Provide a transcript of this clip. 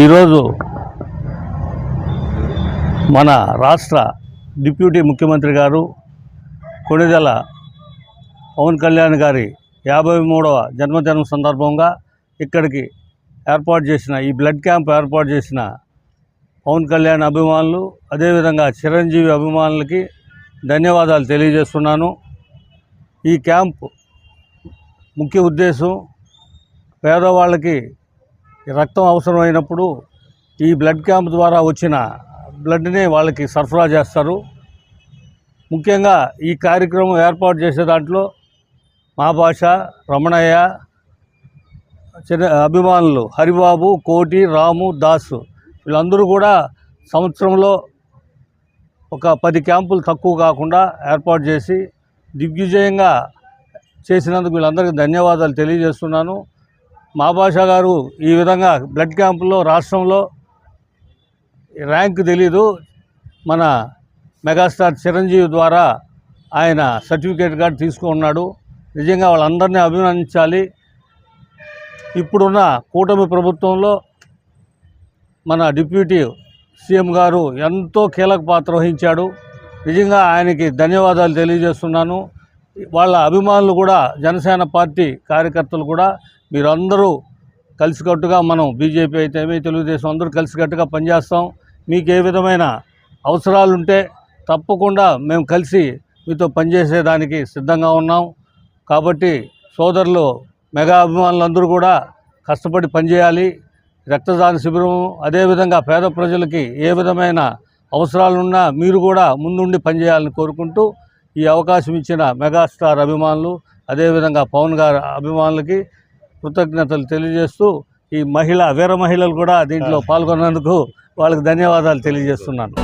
ఈరోజు మన రాష్ట్ర డిప్యూటీ ముఖ్యమంత్రి గారు కొణిదెల పవన్ కళ్యాణ్ గారి యాభై మూడవ జన్మదినం సందర్భంగా ఇక్కడికి ఏర్పాటు చేసిన ఈ బ్లడ్ క్యాంప్ ఏర్పాటు చేసిన పవన్ కళ్యాణ్ అభిమానులు అదేవిధంగా చిరంజీవి అభిమానులకి ధన్యవాదాలు తెలియజేస్తున్నాను. ఈ క్యాంప్ ముఖ్య ఉద్దేశం పేదవాళ్ళకి రక్తం అవసరమైనప్పుడు ఈ బ్లడ్ క్యాంప్ ద్వారా వచ్చిన బ్లడ్ని వాళ్ళకి సరఫరా చేస్తారు. ముఖ్యంగా ఈ కార్యక్రమం ఏర్పాటు చేసే దాంట్లో మా భాష రమణయ్య చిన్న అభిమానులు హరిబాబు కోటి రాము దాసు వీళ్ళందరూ కూడా సంవత్సరంలో ఒక పది క్యాంపులు తక్కువ కాకుండా ఏర్పాటు చేసి దిగ్విజయంగా చేసినందుకు వీళ్ళందరికీ ధన్యవాదాలు తెలియజేస్తున్నాను. మా భాష గారు ఈ విధంగా బ్లడ్ క్యాంపుల్లో రాష్ట్రంలో ర్యాంక్ తెలీదు. మన మెగాస్టార్ చిరంజీవి ద్వారా ఆయన సర్టిఫికేట్ కార్డు తీసుకున్నాడు. నిజంగా వాళ్ళందరినీ అభినందించాలి. ఇప్పుడున్న కూటమి ప్రభుత్వంలో మన డిప్యూటీ సీఎం గారు ఎంతో కీలక పాత్ర వహించాడు. నిజంగా ఆయనకి ధన్యవాదాలు తెలియజేస్తున్నాను. వాళ్ళ అభిమానులు కూడా జనసేన పార్టీ కార్యకర్తలు కూడా మీరందరూ కలిసికట్టుగా మనం బీజేపీ అయితేమి తెలుగుదేశం అందరూ కలిసికట్టుగా పనిచేస్తాం. మీకు ఏ విధమైన అవసరాలు ఉంటే తప్పకుండా మేము కలిసి మీతో పనిచేసేదానికి సిద్ధంగా ఉన్నాం. కాబట్టి సోదరులు మెగా అభిమానులందరూ కూడా కష్టపడి పనిచేయాలి. రక్తదాన శిబిరం అదేవిధంగా పేద ప్రజలకి ఏ విధమైన అవసరాలున్నా మీరు కూడా ముందుండి పనిచేయాలని కోరుకుంటూ ఈ అవకాశం ఇచ్చిన మెగాస్టార్ అభిమానులు అదేవిధంగా పవన్ గారి అభిమానులకి కృతజ్ఞతలు తెలియజేస్తూ ఈ మహిళ వీర మహిళలు కూడా దీంట్లో పాల్గొన్నందుకు వాళ్ళకి ధన్యవాదాలు తెలియజేస్తున్నాను.